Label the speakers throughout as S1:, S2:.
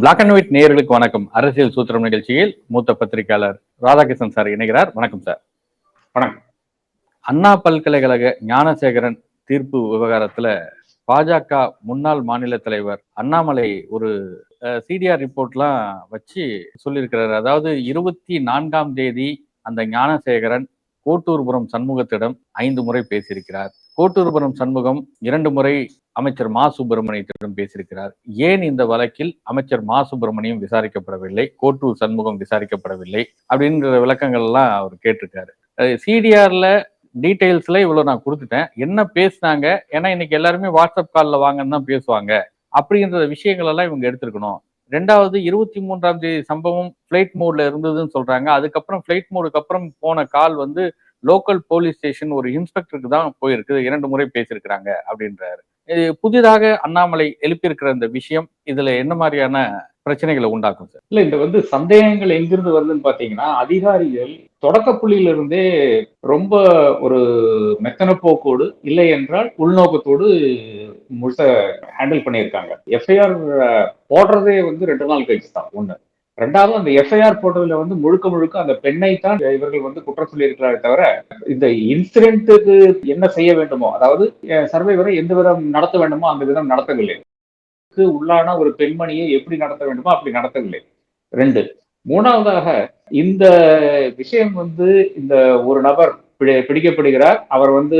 S1: Black and white நேயர்களுக்கு வணக்கம். அரசியல் சூத்திரம் நிகழ்ச்சியில் மூத்த பத்திரிகையாளர் ராதாகிருஷ்ணன் சார் இணைகிறார். வணக்கம் சார்.
S2: வணக்கம்.
S1: அண்ணா பல்கலைக்கழக ஞானசேகரன் தீர்ப்பு விவகாரத்துல பாஜக முன்னாள் மாநில தலைவர் அண்ணாமலை ஒரு சிடிஆர் ரிப்போர்ட்லாம் வச்சு சொல்லியிருக்கிறாரு. அதாவது இருபத்தி நான்காம் தேதி அந்த ஞானசேகரன் கோட்டூர்புரம் சண்முகத்திடம் ஐந்து முறை பேசியிருக்கிறார். கோட்டூர்புரம் சண்முகம் இரண்டு முறை அமைச்சர் மா சுப்பிரமணியத்திடம் பேசியிருக்கிறார். ஏன் இந்த வழக்கில் அமைச்சர் மா சுப்பிரமணியம் விசாரிக்கப்படவில்லை? கோட்டூர் சண்முகம் விசாரிக்கப்படவில்லை அப்படின்ற விளக்கங்கள் எல்லாம் அவர் கேட்டிருக்காரு. சிடிஆர்ல டீட்டெயில்ஸ்ல இவ்வளவு நான் கொடுத்துட்டேன். என்ன பேசினாங்க? ஏன்னா இன்னைக்கு எல்லாருமே வாட்ஸ்அப் காலில் வாங்கன்னு தான் பேசுவாங்க. அப்படின்ற விஷயங்கள் எல்லாம் இவங்க எடுத்திருக்கணும். ரெண்டாவது இருபத்தி மூன்றாம் தேதி சம்பவம் ஃப்ளைட் மோட்ல இருந்ததுன்னு சொல்றாங்க. அதுக்கப்புறம் ஃப்ளைட் மோடுக்கு அப்புறம் போன கால் வந்து லோக்கல் போலீஸ் ஸ்டேஷன் ஒரு இன்ஸ்பெக்டருக்கு தான் போயிருக்கு. இரண்டு முறை பேசியிருக்கிறாங்க அப்படின்றாரு. புதிதாக அண்ணாமலை எழுப்பியிருக்கிற இந்த விஷயம் இதுல என்ன மாதிரியான பிரச்சனைகளை உண்டாக்கும் சார்?
S2: இல்ல இந்த வந்து சந்தேகங்கள் எங்கிருந்து வருதுன்னு பாத்தீங்கன்னா அதிகாரிகள் தொடக்க புள்ளியிலிருந்தே ரொம்ப ஒரு மெத்தன போக்கோடு இல்லை என்றால் உள்நோக்கத்தோடு முழுச ஹேண்டில் பண்ணியிருக்காங்க. எஃப்ஐஆர் போடுறதே வந்து ரெண்டு நாள் கழிச்சு தான் ஒண்ணு. ரெண்டாவது அந்த எஃப்ஐஆர் போட்டதுல வந்து முழுக்க முழுக்க அந்த பெண்ணை தான் இவர்கள் வந்து குற்றம் சொல்லிருக்கிறாரே தவிர இந்த இன்சிடென்ட்டுக்கு என்ன செய்ய வேண்டுமோ அதாவது சர்வைவரை எந்த விதம் நடத்த வேண்டுமோ அந்த விதம் நடத்தவில்லை. உள்ளான ஒரு பெண்மணியை எப்படி நடத்த வேண்டுமோ அப்படி நடத்தவில்லை. ரெண்டு மூணாவதாக இந்த விஷயம் வந்து இந்த ஒரு நபர் பிடிக்கப்படுகிறார் அவர் வந்து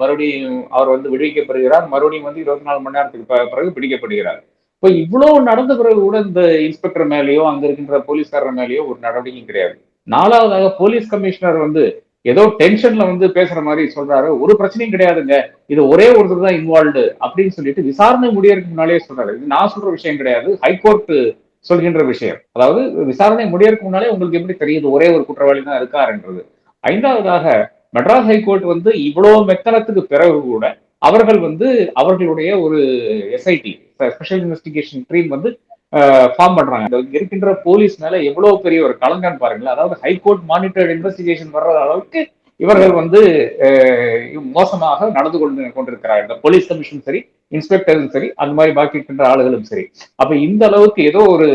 S2: மறுபடியும் அவர் வந்து விடுவிக்கப்படுகிறார் மறுபடியும் வந்து இருபத்தி நாலு மணி நேரத்துக்கு பிறகு பிடிக்கப்படுகிறார். இப்போ இவ்வளவு நடந்த பிறகு கூட இந்த இன்ஸ்பெக்டர் மேலேயோ அங்க இருக்கின்ற போலீஸ்காரர் மேலேயோ ஒரு நடவடிக்கையும் கிடையாது. நாலாவதாக போலீஸ் கமிஷனர் வந்து ஏதோ டென்ஷன்ல வந்து பேசுற மாதிரி சொல்றாரு. ஒரு பிரச்சனையும் கிடையாதுங்க. இது ஒரே ஒருத்தர் தான் இன்வால்வ்டு அப்படின்னு சொல்லிட்டு விசாரணை முடியறதுக்கு முன்னாலே சொல்றாரு. இது நான் சொல்ற விஷயம் கிடையாது. ஹைகோர்ட் சொல்கின்ற விஷயம். அதாவது விசாரணை முடியறதுக்கு முன்னாலே உங்களுக்கு எப்படி தெரியுது ஒரே ஒரு குற்றவாளி தான் இருக்காருன்றது. ஐந்தாவதாக மெட்ராஸ் ஹைகோர்ட் வந்து இவ்வளவு மெத்தனத்துக்கு பிறகு கூட அவர்கள் வந்து அவர்களுடைய ஒரு எஸ்ஐடி ஸ்பெஷல் இன்வெஸ்டிகேஷன் டீம் வந்து ஃபார்ம் பண்றாங்க. இருக்கின்ற போலீஸ் மேல எவ்வளவு பெரிய ஒரு கலங்கான்னு பாருங்களேன். அதாவது ஹைகோர்ட் மானிட்டர்ட் இன்வெஸ்டிகேஷன் வர்ற அளவுக்கு இவர்கள் வந்து மோசமாக நடந்து கொண்டு கொண்டிருக்கிறார்கள். இந்த போலீஸ் கமிஷன் சரி இன்ஸ்பெக்டரும் சரி அந்த மாதிரி பாக்கி இருக்கின்ற ஆளுகளும் சரி. அப்ப இந்த அளவுக்கு ஏதோ ஒரு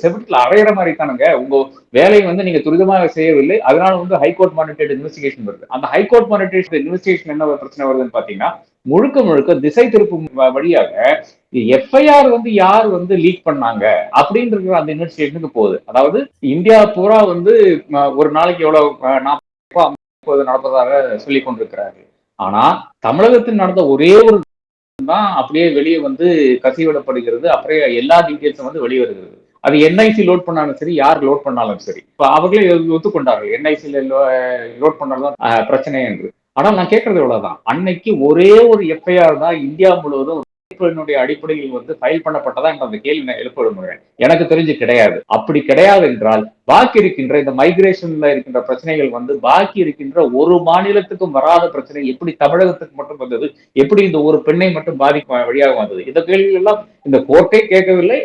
S2: செவத்துல அறையிற மாதிரி தானுங்க. உங்க வேலையை வந்து நீங்க துரிதமாக செய்யவில்லை. அதனால வந்து ஹைகோர்ட் மானிட்டர்ட் இன்வெஸ்டிகேஷன் வருது. அந்த ஹைகோர்ட் மானிட்டர்ட் இன்வெஸ்டிகேஷன் என்ன பிரச்சனை வருதுன்னு பாத்தீங்கன்னா முழுக்க முழுக்க திசை திருப்பும் வழியாக எஃப்ஐஆர் வந்து யார் வந்து லீக் பண்ணாங்க அப்படின்ற அந்த இன்வெஸ்டிகேஷனுக்கு போகுது. அதாவது இந்தியா பூரா வந்து ஒரு நாளைக்கு எவ்வளவு நாற்பது நடப்பதாக சொல்லி கொண்டிருக்கிறாரு. ஆனா தமிழகத்தில் நடந்த ஒரே ஒரு தான் அப்படியே வெளியே வந்து கசிவிடப்படுகிறது. அப்படியே எல்லா டீட்டெயில்ஸும் வந்து வெளியே வருகிறது. அது என்ஐசி லோட் பண்ணாலும் சரி யார் லோட் பண்ணாலும் சரி. இப்போ அவர்களே ஒத்துக்கொண்டார்கள். என்ஐசியில லோட் பண்ணாலும் பிரச்சனை என்று. ஆனால் நான் கேட்கறது இவ்வளவுதான். அன்னைக்கு ஒரே ஒரு எஃப்ஐஆர் தான் இந்தியா முழுவதும் என்னுடைய அடிப்படையில் வந்து ஃபைல் பண்ணப்பட்டதா என்ற அந்த கேள்வி நான் எழுப்ப விரும்புகிறேன். எனக்கு தெரிஞ்சு கிடையாது. அப்படி கிடையாது என்றால் பாக்கி இருக்கின்ற இந்த மைக்ரேஷன்ல இருக்கின்ற பிரச்சனைகள் வந்து பாக்கி இருக்கின்ற ஒரு மாநிலத்துக்கும் வராத பிரச்சனை எப்படி தமிழகத்துக்கு மட்டும் வந்தது எப்படி இந்த ஒரு பெண்ணை மட்டும் பாதிக்கும் வழியாக வந்தது? இந்த கேள்வி எல்லாம் இந்த கோர்ட்டே கேட்கவில்லை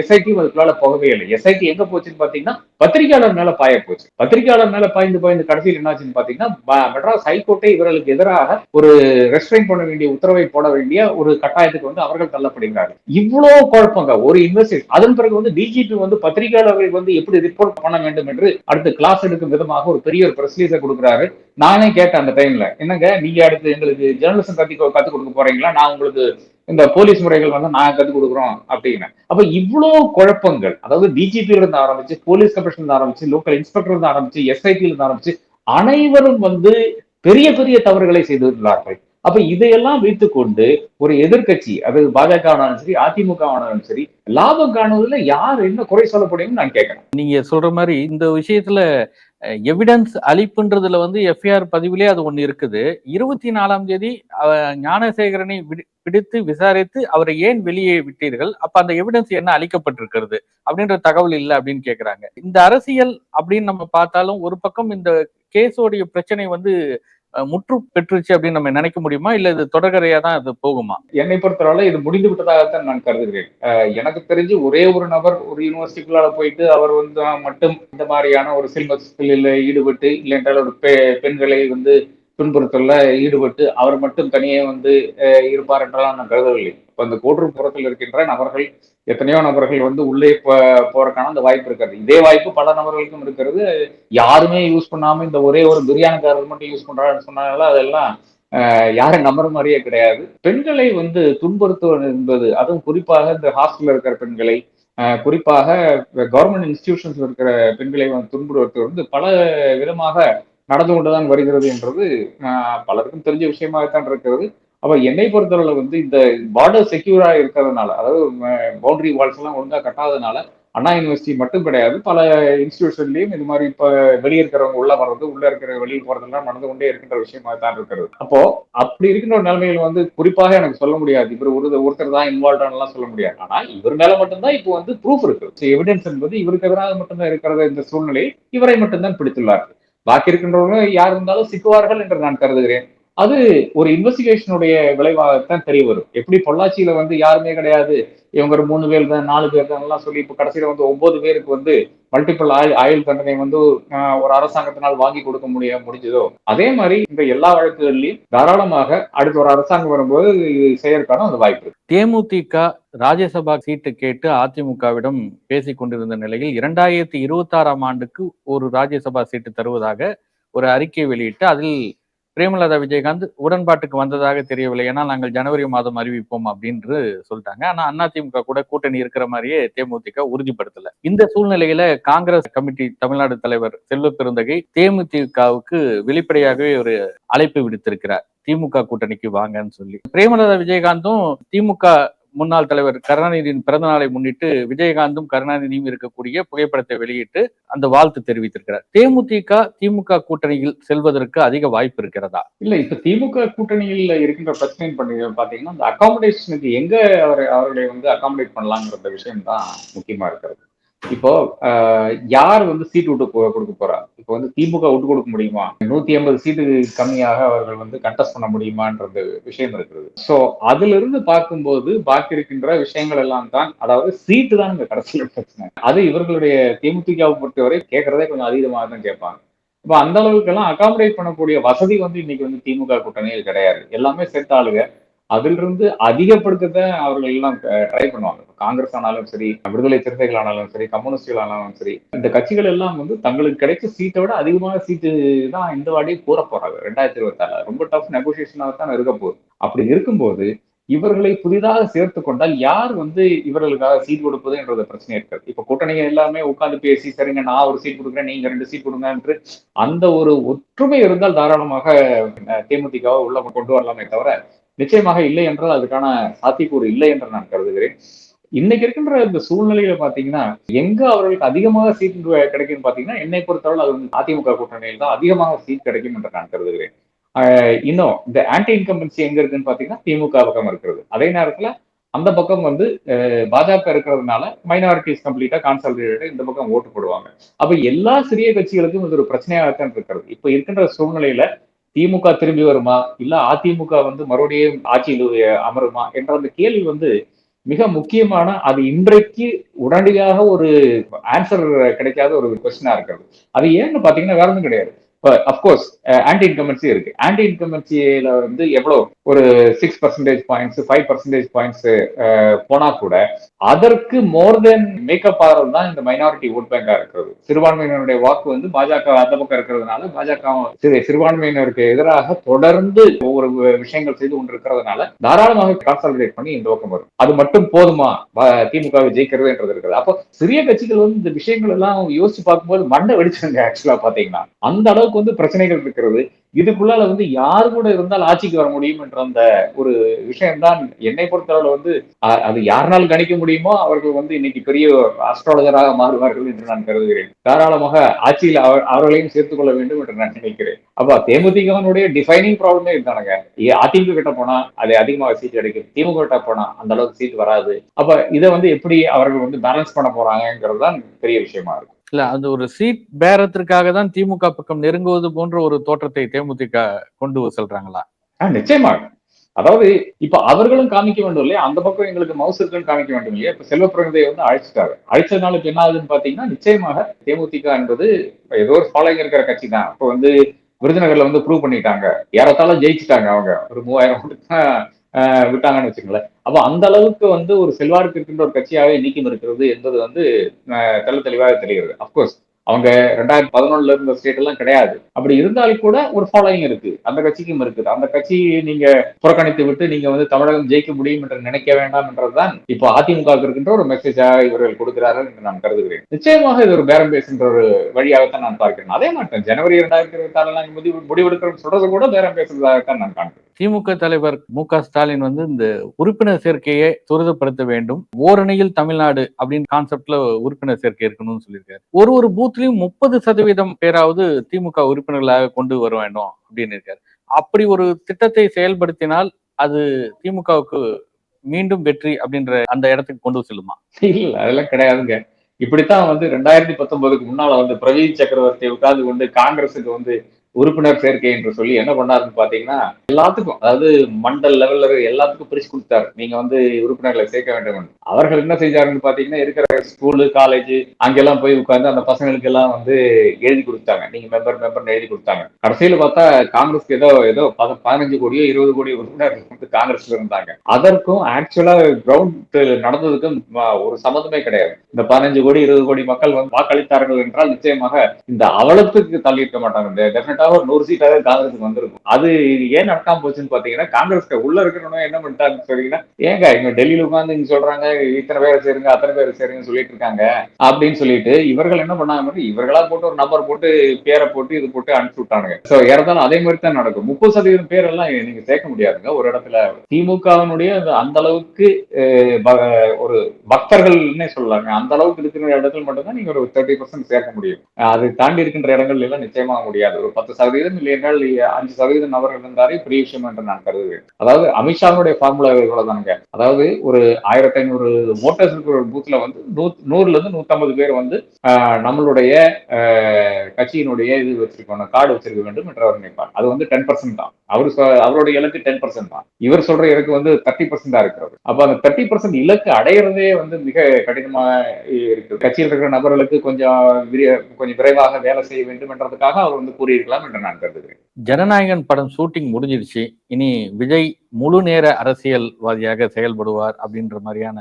S2: எஸ்ஐடியும் அதுக்குள்ளால போகவே இல்லை. எஸ்ஐடி எங்க போச்சுன்னு பாத்தீங்கன்னா பத்திரிகையாளர் மேல பாய போச்சு. பத்திரிகையாளர் மேல பாய்ந்து பாய்ந்து கடைசியில் என்னாச்சுன்னு பாத்தீங்கன்னா மெட்ராஸ் ஹைகோர்ட்டை இவர்களுக்கு எதிராக ஒரு ரெஸ்ட்ரைன் பண்ண வேண்டிய உத்தரவை போட வேண்டிய ஒரு கட்டாயத்துக்கு வந்து அவர்கள் தள்ளப்படுகிறார்கள். இவ்வளவு குழப்பங்க. ஒரு இன்வெஸ்டிகேஷன் அதன் பிறகு வந்து டிஜிபி வந்து பத்திரிகையாளர்கள் வந்து எப்படி ரிப்போர்ட் பண்ண வேண்டும் என்று அடுத்து கிளாஸ் எடுக்கும் விதமாக ஒரு பெரிய ஒரு பிரஸ்லீஸை கொடுக்குறாரு. நானே கேட்டேன் அந்த டைம்ல என்னங்க நீங்க அடுத்து எங்களுக்கு ஜேர்னலிசம் கத்தி கத்துக் கொடுக்க போறீங்களா? நான் உங்களுக்கு இந்த போலீஸ் முறைகள் வந்து நாங்க கத்துக் கொடுக்குறோம் அப்படின்னு. அப்ப இவ்வளவு குழப்பங்கள் அதாவது டிஜிபியில இருந்து ஆரம்பிச்சு போலீஸ் கமிஷன் இருந்து ஆரம்பிச்சு லோக்கல் இன்ஸ்பெக்டர் இருந்து ஆரம்பிச்சு எஸ்ஐடி இருந்து ஆரம்பிச்சு அனைவரும் வந்து பெரிய பெரிய தவறுகளை செய்துள்ளார்கள். அப்ப இதையெல்லாம் வைத்துக்கொண்டு ஒரு எதிர்கட்சி அதாவது பாஜக ஆனாலும் சரி அதிமுக ஆனாலும் சரி லாபம் காணுவதில் யார் என்ன குறை சொல்லப்படும்னு நான் கேட்கறேன்.
S1: நீங்க சொல்ற மாதிரி இந்த விஷயத்துல எவிடன்ஸ் அளிப்புன்றதுல வந்து எஃப்ஐஆர் பதிவிலே அது ஒண்ணு இருக்குது. இருபத்தி நாலாம் தேதி ஞானசேகரனை பிடித்து விசாரித்து அவரை ஏன் வெளியே விட்டீர்கள்? அப்ப அந்த எவிடன்ஸ் என்ன அளிக்கப்பட்டிருக்கிறது? அப்படின்ற தகவல் இல்லை அப்படின்னு கேக்குறாங்க இந்த அரசியல் அப்படின்னு நம்ம பார்த்தாலும் ஒரு பக்கம் இந்த கேஸோடைய பிரச்சனை வந்து முற்று பெற்றுச்சு அப்படின்னு நம்ம நினைக்க முடியுமா? இல்ல இது தொடர்கரையா தான் இது போகுமா?
S2: என்னை பொறுத்தவரை இது முடிந்து விட்டதாகத்தான் நான் கருதுகிறேன். எனக்கு தெரிஞ்சு ஒரே ஒரு நபர் ஒரு யூனிவர்சிட்டிக்குள்ளால போயிட்டு அவர் வந்து மட்டும் இந்த மாதிரியான ஒரு சில்வர் ஈடுபட்டு இல்லை என்றால் ஒரு பெண்களை வந்து துன்புறுத்தல ஈடுபட்டு அவர் மட்டும் தனியே வந்து அஹ், இருப்பார் என்றெல்லாம் நான் கருதவில்லை. இப்ப அந்த கோட்டுப்புறத்தில் இருக்கின்ற நபர்கள் எத்தனையோ நபர்கள் வந்து உள்ளே போறதுக்கான அந்த வாய்ப்பு இருக்கிறது இதே வாய்ப்பு பல நபர்களுக்கும் இருக்கிறது. யாருமே யூஸ் பண்ணாம இந்த ஒரே ஒரு பிரியாணிக்காரர் மட்டும் யூஸ் பண்றாருன்னு சொன்னால அதெல்லாம் யாரும் நம்புற மாதிரியே கிடையாது. பெண்களை வந்து துன்புறுத்துவது என்பது அதுவும் குறிப்பாக இந்த ஹாஸ்டல்ல இருக்கிற பெண்களை குறிப்பாக கவர்மெண்ட் இன்ஸ்டிடியூஷன்ஸ் இருக்கிற பெண்களை வந்து துன்புறுத்துவது வந்து பல விதமாக நடந்து கொண்டுதான் வருகிறது என்றது பலருக்கும் தெரிஞ்ச விஷயமாகத்தான் இருக்கிறது. அப்ப என்னை பொறுத்தவரை வந்து இந்த பார்டர் செக்யூரா இருக்கிறதுனால அதாவது பவுண்டரி வால்ஸ் எல்லாம் ஒழுங்கா கட்டாததுனால அண்ணா யூனிவர்சிட்டி மட்டும் கிடையாது. பல இன்ஸ்டிடியூஷன்லயும் இது மாதிரி இப்ப வெளியே இருக்கிறவங்க உள்ள வர்றது உள்ள இருக்கிற வெளியில் போறதெல்லாம் நடந்து கொண்டே இருக்கின்ற விஷயமா தான் இருக்கிறது. அப்போ அப்படி இருக்கின்ற ஒரு நிலைமையில் வந்து குறிப்பாக எனக்கு சொல்ல முடியாது. இவர் ஒரு ஒருத்தர் தான் இன்வால்வ் எல்லாம் சொல்ல முடியாது. ஆனா இவர் மேல மட்டும்தான் இப்போ வந்து ப்ரூஃப் இருக்கு. எவிடன்ஸ் என்பது இவருக்கு எதிராக மட்டும்தான் இருக்கிற இந்த சூழ்நிலை இவரை மட்டும்தான் பிடித்துள்ளார்கள். பாக்கி இருக்கின்றவங்க யார் இருந்தாலும் சிக்குவார்கள் என்று நான் கருதுகிறேன். அது ஒரு இன்வெஸ்டிகேஷனுடைய விளைவாகத்தான் தெரிய வரும். எப்படி பொள்ளாச்சியில வந்து யாருமே கிடையாது. இவங்க ஒரு மூணு பேர் தான் நாலு பேர் தான் எல்லாம் சொல்லி இப்போ கடைசியில வந்து ஒன்பது பேருக்கு வந்து மல்டிபிள் ஆயுள் ஆயுள் தண்டனை வந்து ஆஹ், ஒரு அரசாங்கத்தினால் வாங்கி கொடுக்க முடிய முடிஞ்சதோ? அதே மாதிரி இந்த எல்லா வழக்குகள்லயும் தாராளமாக அடுத்த ஒரு அரசாங்கம் வரும்போது இது செய்யறதுக்கான அந்த வாய்ப்பு இருக்கு.
S1: தேமுதிக ராஜ்யசபா சீட்டு கேட்டு அதிமுகவிடம் பேசிக் கொண்டிருந்த நிலையில் இரண்டாயிரத்தி இருபத்தி ஆறாம் ஆண்டுக்கு ஒரு ராஜ்யசபா சீட்டு தருவதாக ஒரு அறிக்கை வெளியிட்டு அதில் பிரேமலதா விஜயகாந்த் உடன்பாட்டுக்கு வந்ததாக தெரியவில்லை. ஏன்னா நாங்கள் ஜனவரி மாதம் அறிவிப்போம் அப்படின்னு சொல்லிட்டாங்க. ஆனா அதிமுக கூட கூட்டணி இருக்கிற மாதிரியே தேமுதிக உறுதிப்படுத்தல. இந்த சூழ்நிலையில காங்கிரஸ் கமிட்டி தமிழ்நாடு தலைவர் செல்வ பெருந்தகை தேமுதிகவுக்கு வெளிப்படையாகவே ஒரு அழைப்பு விடுத்திருக்கிறார். திமுக கூட்டணிக்கு வாங்கன்னு சொல்லி. பிரேமலதா விஜயகாந்தும் திமுக முன்னாள் தலைவர் கருணாநிதியின் பிறந்த நாளை முன்னிட்டு விஜயகாந்தும் கருணாநிதியும் இருக்கக்கூடிய புகைப்படத்தை வெளியிட்டு அந்த வாழ்த்து தெரிவித்திருக்கிறார். தேமுதிக திமுக கூட்டணியில் செல்வதற்கு அதிக வாய்ப்பு இருக்கிறதா?
S2: இல்ல இப்ப திமுக கூட்டணியில் இருக்கின்ற பிரச்சனை பண்ணி பாத்தீங்கன்னா அந்த அகாமடேஷனுக்கு எங்க அவர் அவர்களை வந்து அகாமடேட் பண்ணலாங்கிற விஷயம் தான் முக்கியமா இருக்கிறது. இப்போ ஆஹ், யார் வந்து சீட் விட்டு கொடுக்க போறா? இப்போ வந்து திமுக விட்டு கொடுக்க முடியுமா? நூத்தி ஐம்பது சீட்டு கம்மியாக அவர்கள் வந்து கண்டஸ்ட் பண்ண முடியுமான்றது விஷயம் இருக்கிறது. சோ அதுல இருந்து பார்க்கும்போது பாக்கி இருக்கின்ற விஷயங்கள் எல்லாம் தான் அதாவது சீட்டு தான் இந்த கடைசியில் பிரச்சனை. அது இவர்களுடைய தேமுதிகாவை பொறுத்தவரை கேட்கறதே கொஞ்சம் அதிகமாக தான் கேட்பாங்க. இப்போ அந்த அளவுக்கு எல்லாம் அகாமடேட் பண்ணக்கூடிய வசதி வந்து இன்னைக்கு வந்து திமுக கூட்டணியில் கிடையாது. எல்லாமே சேர்த்தாளுங்க ஆளுங்க அதிலிருந்து அதிகப்படுத்ததை அவர்கள் எல்லாம் ட்ரை பண்ணுவாங்க. காங்கிரஸ் ஆனாலும் சரி விடுதலை சிறுத்தைகள் ஆனாலும் சரி கம்யூனிஸ்டுகள் ஆனாலும் சரி இந்த கட்சிகள் எல்லாம் வந்து தங்களுக்கு கிடைச்ச சீட்டை விட அதிகமான சீட்டு தான் இந்த வாட்டி கூற போறாங்க. ரெண்டாயிரத்தி இருபத்தாறு ரொம்ப டஃப் நெகோசியேஷனாக தான் இருக்க போகுது. அப்படி இருக்கும்போது இவர்களை புதிதாக சேர்த்து கொண்டால் யார் வந்து இவர்களுக்காக சீட் கொடுப்பது என்றது பிரச்சனை இருக்காது. இப்ப கூட்டணிங்க எல்லாமே உட்கார்ந்து பேசி சரிங்க நான் ஒரு சீட் கொடுக்குறேன் நீங்க ரெண்டு சீட் கொடுங்க என்று அந்த ஒரு ஒற்றுமை இருந்தால் தாராளமாக தேமுதிகவை உள்ள கொண்டு வரலாமே தவிர நிச்சயமாக இல்லை என்றால் அதுக்கான சாத்தியக்கூறு இல்லை என்று நான் கருதுகிறேன். இன்னைக்கு இருக்கின்ற இந்த சூழ்நிலையில பாத்தீங்கன்னா எங்க அவர்களுக்கு அதிகமாக சீட் கிடைக்கும் பாத்தீங்கன்னா என்னை பொறுத்தவரை அது வந்து அதிமுக கூட்டணியில் தான் அதிகமாக சீட் கிடைக்கும் என்று நான் கருதுகிறேன். ஆஹ் இன்னும் இந்த ஆன்டி இன்கம்பன்சி எங்க இருக்குன்னு பாத்தீங்கன்னா திமுக பக்கம் இருக்கிறது. அதே நேரத்துல அந்த பக்கம் வந்து பாஜக இருக்கிறதுனால மைனாரிட்டிஸ் கம்ப்ளீட்டா கான்சல்டேட்டட் இந்த பக்கம் ஓட்டு போடுவாங்க. அப்ப எல்லா சிறிய கட்சிகளுக்கும் இது ஒரு பிரச்சனையாகத்தான் இருக்கிறது. இப்ப இருக்கின்ற சூழ்நிலையில திமுக திரும்பி வருமா? இல்ல அதிமுக வந்து மறுபடியும் ஆட்சியில் அமருமா? என்ற அந்த கேள்வி வந்து மிக முக்கியமான அது இன்றைக்கு உடனடியாக ஒரு ஆன்சர் கிடைக்காத ஒரு கொஸ்டினா இருக்கிறது. அது ஏன்னு பாத்தீங்கன்னா வேற ஒன்றும் கிடையாது. இப்போ அப்கோர்ஸ் ஆன்டி இன்கமென்சி இருக்கு. ஆன்டி இன்கமென்சியில வந்து எவ்வளவு ஒரு six percentage points five percentage points போனா கூட அதற்கு மோர் தென் மேக்கப் ஆகிறது தான் இந்த மைனாரிட்டி ஓட் பேங்கா இருக்கிறது. சிறுபான்மையினருடைய வாக்கு வந்து பாஜக அந்த பக்கம் இருக்கிறதுனால பாஜக சிறுபான்மையினருக்கு எதிராக தொடர்ந்து ஒவ்வொரு விஷயங்கள் செய்து கொண்டிருக்கிறதுனால தாராளமாக கான்சல்டேட் பண்ணி இந்த பக்கம் வரும். அது மட்டும் போதுமா? பா- திமுகவை ஜெயிக்கிறதுன்றது இருக்கிறது அப்போ சிறிய கட்சிகள் வந்து இந்த விஷயங்கள் எல்லாம் யோசிச்சு பார்க்கும்போது மண்டை வெடிச்சிருங்க ஆக்சுவலா பாத்தீங்கன்னா அந்த அளவுக்கு வந்து பிரச்சனைகள் இருக்கிறது. இதுக்குள்ளால வந்து யாரு கூட இருந்தால் ஆட்சிக்கு வர முடியும் என்ற அந்த ஒரு விஷயம்தான் என்னை பொறுத்தளவுல வந்து அது யாருனால் கணிக்க முடியுமோ அவர்கள் வந்து இன்னைக்கு பெரிய அஸ்ட்ராலஜராக மாறுவார்கள் என்று நான் கருதுகிறேன். தாராளமாக ஆட்சியில் அவர்களையும் சேர்த்துக் கொள்ள வேண்டும் என்று நான் நினைக்கிறேன். அப்ப தேமுதிகவனுடைய டிஃபைனிங் ப்ராப்ளமே இருந்தானுங்க அதிமுக கிட்ட போனா அது அதிகமாக சீட் கிடைக்கும் திமுக கிட்ட போனா அந்த அளவுக்கு சீட் வராது. அப்ப இதை வந்து எப்படி அவர்கள் வந்து பேலன்ஸ் பண்ண போறாங்கிறது தான் பெரிய விஷயமா இருக்கும்.
S1: இல்ல அந்த ஒரு சீட் பேரத்திற்காக தான் திமுக பக்கம் நெருங்குவது போன்ற ஒரு தோற்றத்தை தேமுதிக கொண்டு செல்றாங்களா?
S2: நிச்சயமா. நிச்சயமாக அதாவது இப்ப அவர்களும் காமிக்க வேண்டும் இல்லையா? அந்த பக்கம் எங்களுக்கு மவுஸ் இருக்குன்னு காமிக்க வேண்டும் இல்லையா? இப்ப செல்வ பிரகதையை வந்து அழைச்சிட்டாரு. அழைச்சதுனால இப்ப என்ன ஆகுதுன்னு பாத்தீங்கன்னா நிச்சயமாக தேமுதிக என்பது ஏதோ ஒரு ஃபாலோயிங் இருக்கிற கட்சி தான். இப்ப வந்து விருதுநகர்ல வந்து ப்ரூவ் பண்ணிட்டாங்க. ஏறத்தாழ ஜெயிச்சுட்டாங்க அவங்க. ஒரு மூவாயிரம் ஓட்டு தான் விட்டாங்கன்னு வச்சுக்கோங்களேன். அப்போ அந்த அளவுக்கு வந்து ஒரு செல்வாக்கு இருக்கின்ற ஒரு கட்சியாகவே நீக்கம் இருக்கிறது என்பது வந்து ஆஹ் தெள்ள தெளிவாக தெரிகிறது. அப்கோர்ஸ் அவங்க ரெண்டாயிரத்தி பதினொன்னுல இருந்த ஸ்டேட் எல்லாம் கிடையாது. அப்படி இருந்தாலும் கூட ஒரு ஃபாலோயிங் இருக்கு. அந்த கட்சிக்கும் இருக்குது. அந்த கட்சி நீங்க புறக்கணித்து விட்டு நீங்க வந்து தமிழகம் ஜெயிக்க முடியும் என்று நினைக்க வேண்டாம் என்றதுதான் இப்போ அதிமுக இருக்கின்ற ஒரு மெசேஜா இவர்கள் கொடுக்கிறார்கள் என்று நான் கருதுகிறேன். நிச்சயமாக இது ஒரு பேரம் பேசுகின்ற ஒரு வழியாகத்தான் நான் பார்க்கிறேன். அதே மாட்டேன் ஜனவரி இரண்டாயிரத்தி இருபத்தி ஆறுல முடிவு முடிவெடுக்கிறோம் சொல்றது கூட பேரம் பேசுறதாகத்தான் நான் காண்கிறேன்.
S1: திமுக தலைவர் மு க ஸ்டாலின் வந்து இந்த உறுப்பினர் சேர்க்கையை துரிதப்படுத்த வேண்டும். ஓரணியில் தமிழ்நாடு அப்படின்னு கான்செப்ட்ல உறுப்பினர் சேர்க்கை இருக்கணும்னு சொல்லியிருக்காரு. ஒரு ஒரு பூத்லயும் முப்பது சதவீதம் பேராவது திமுக உறுப்பினர்களாக கொண்டு வர வேண்டும் அப்படின்னு இருக்காரு. அப்படி ஒரு திட்டத்தை செயல்படுத்தினால் அது திமுகவுக்கு மீண்டும் வெற்றி அப்படின்ற அந்த இடத்துக்கு கொண்டு செல்லுமா?
S2: இல்ல அதெல்லாம் கிடையாதுங்க. இப்படித்தான் வந்து ரெண்டாயிரத்தி பத்தொன்பதுக்கு முன்னால வந்து பிரவீன் சக்கரவர்த்தி உட்கார்ந்து கொண்டு காங்கிரஸுக்கு வந்து உறுப்பினர் சேர்க்கை என்று சொல்லி என்ன பண்ணாருன்னு பாத்தீங்கன்னா எல்லாத்துக்கும் அதாவது மண்டல் லெவல்ல எல்லாத்துக்கும் பிரிச்சு கொடுத்தாரு. நீங்க வந்து உறுப்பினர்களை சேர்க்க வேண்டும் அவர்கள் என்ன செஞ்சாருன்னு பாத்தீங்கன்னா இருக்கிற ஸ்கூலு காலேஜ் அங்கெல்லாம் போய் உட்கார்ந்து அந்த பசங்களுக்கு எல்லாம் வந்து எழுதி கொடுத்தாங்க. நீங்க மெம்பர் மெம்பர் எழுதி கொடுத்தாங்க. கடைசியில பார்த்தா காங்கிரஸ்க்கு ஏதோ ஏதோ பதினஞ்சு கோடியோ இருபது கோடி உறுப்பினர்கள் வந்து காங்கிரஸ்ல இருந்தாங்க. அதற்கும் ஆக்சுவலா கிரவுண்ட் நடந்ததுக்கும் ஒரு சம்மந்தமே கிடையாது. இந்த பதினஞ்சு கோடி இருபது கோடி மக்கள் வந்து வாக்களித்தார்கள் என்றால் நிச்சயமாக இந்த அவலத்துக்கு தள்ளி இருக்க மாட்டாங்க டெஃபினட்டாக ஒரு நூறு சீட்டாவது காங்கிரஸுக்கு வந்திருக்கும். அது ஏன் நடக்காம போச்சுன்னு பாத்தீங்கன்னா காங்கிரஸ் உள்ள இருக்கிறவங்க என்ன பண்ணிட்டாங்கன்னு சொன்னீங்கன்னா ஏங்க இங்க டெல்லியில உட்கார்ந்து இங்க சொல்றாங்க இத்தனை பேரை சேருங்க அத்தனை பேரை சேருங்க சொல்லிட்டு இருக்காங்க அப்படின்னு சொல்லிட்டு இவர்கள் என்ன பண்ணாங்க இவர்களா போட்டு ஒரு நம்பர் போட்டு பேரை போட்டு இது போட்டு அனுப்பிச்சு விட்டானுங்க. சோ ஏறதாலும் அதே மாதிரி தான் நடக்கும். முப்பது சதவீதம் பேர் எல்லாம் நீங்க சேர்க்க முடியாதுங்க. ஒரு இடத்துல திமுகவினுடைய அந்த அளவுக்கு ஒரு பக்தர்கள்னே சொல்லலாங்க. அந்த அளவுக்கு இருக்கிற இடத்துல மட்டும்தான் நீங்க ஒரு தேர்ட்டி பர்சன்ட் சேர்க்க முடியும். அது தாண்டி இருக்கின்ற இடங்கள்ல எல்லாம் நிச்சயமாக முடியாது. ஒரு பத்து சதவீதம் இல்லை என்றால் அஞ்சு சதவீதம் நபர்கள் இருந்தாரே பெரிய விஷயம் என்று நான் கருதுகிறேன் அதாவது அமித்ஷாவுடைய ஃபார்முலா இவ்வளவுதானுங்க அதாவது ஒரு ஆயிரத்தி ஐநூறு ஓட்டர்ஸ் இருக்கிற ஒரு பூத்ல வந்து நூ- நூறுல இருந்து நூத்தம்பது பேர் வந்து நம்மளுடைய கட்சியினுடைய இது வச்சிருக்கணும் கார்டு வச்சிருக்க வேண்டும் என்று அவர் நினைப்பார். அது வந்து டென் பர்சன்ட் தான். அவரு சொ- அவருடைய இலக்கு டென் பர்சன்ட் தான். இவர் சொல்ற இலக்கு வந்து தேர்ட்டி பர்சன்டா இருக்கிறது. அப்ப அந்த தேர்ட்டி பர்சன்ட் இலக்கு அடையிறதே வந்து மிக கடினமா இருக்கு கட்சியில் இருக்கிற நபர்களுக்கு கொஞ்சம் விரி- கொஞ்சம் விரைவாக வேலை செய்ய வேண்டும் என்றதுக்காக அவர் வந்து கூறியிருக்கலாம். என்று நான் கருதுகிறேன்.
S1: ஜனநாயகன் படம் ஷூட்டிங் முடிஞ்சிருச்சு. இனி விஜய் முழு நேர அரசியல்வாதியாக செயல்படுவார் அப்படின்ற மாதிரியான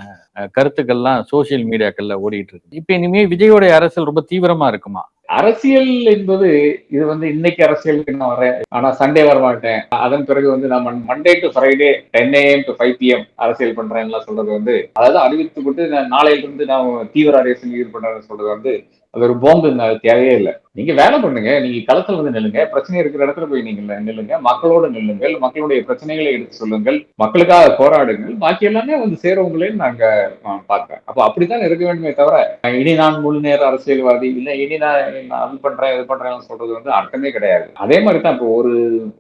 S1: கருத்துக்கள்லாம் சோசியல் மீடியாக்கள்ல ஓடிட்டு இருக்கு இப்ப இனிமே விஜயோட அரசியல் ரொம்ப தீவிரமா இருக்குமா?
S2: அரசியல் என்பது இது வந்து இன்னைக்கு அரசியலுக்கு நான் வரேன் ஆனா சண்டே வர மாட்டேன். அதன் பிறகு வந்து நான் Monday to Friday ten AM to five PM அரசியல் பண்றேன்லாம் சொல்றது வந்து அதாவது அறிவித்து விட்டு நான் நாளையில இருந்து நான் தீவிர அரசியல் ஈடுபடுறேன்னு சொல்றது வந்து அது ஒரு பாம்பு தேவையே இல்லை. நீங்க வேலை பண்ணுங்க நீங்க களத்துல வந்து நில்லுங்க பிரச்சனை இருக்கிற இடத்துல போய் நீங்க நில்லுங்க மக்களோட நில்லுங்கள் மக்களுடைய பிரச்சனைகளை எடுத்து சொல்லுங்கள் மக்களுக்காக போராடுங்கள் பாக்கி எல்லாமே வந்து சேரவங்களேன்னு நாங்க ஆஹ், அப்ப அப்படித்தான் இருக்க வேண்டுமே தவிர இனி நான் முழு நேர அரசியல்வாதி இல்ல இனி நான் அது பண்றேன் இது பண்றேன் சொல்றது வந்து அர்த்தமே கிடையாது. அதே மாதிரி தான் இப்போ ஒரு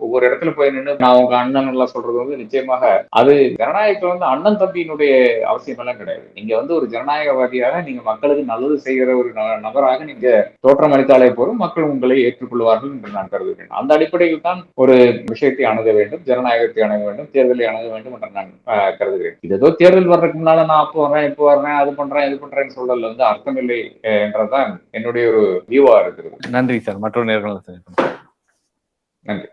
S2: ஒவ்வொரு இடத்துல போய் நின்று நான் உங்க அண்ணன் எல்லாம் சொல்றது வந்து நிச்சயமாக அது ஜனநாயகத்துல வந்து அண்ணன் தம்பியினுடைய அவசியம் எல்லாம் கிடையாது. நீங்க வந்து ஒரு ஜனநாயகவாதியாக நீங்க மக்களுக்கு நல்லது செய்கிற ஒரு நபராக நீங்க தோற்றம் போதும் மக்கள் உங்களை ஏற்றுக்கொள்வார்கள் என்று நான் கருதுகிறேன். அந்த அடிப்படையில் தான் ஒரு விஷயத்தை அணுக வேண்டும் ஜனநாயகத்தை அணுக வேண்டும் தேர்தலை அணுக வேண்டும் என்று நான் கருதுகிறேன். இது ஏதோ தேர்தல் வர்றதுக்கு முன்னால நான் அப்போ வரேன் இப்போ வர்றேன் அது பண்றேன் இது பண்றேன்னு சொல்றதுல வந்து அர்த்தமில்லை அஹ், என்றதுதான் என்னுடைய ஒரு வியூவா இருக்கிறது.
S1: நன்றி சார். மற்றொரு சந்திப்போம்
S2: நன்றி.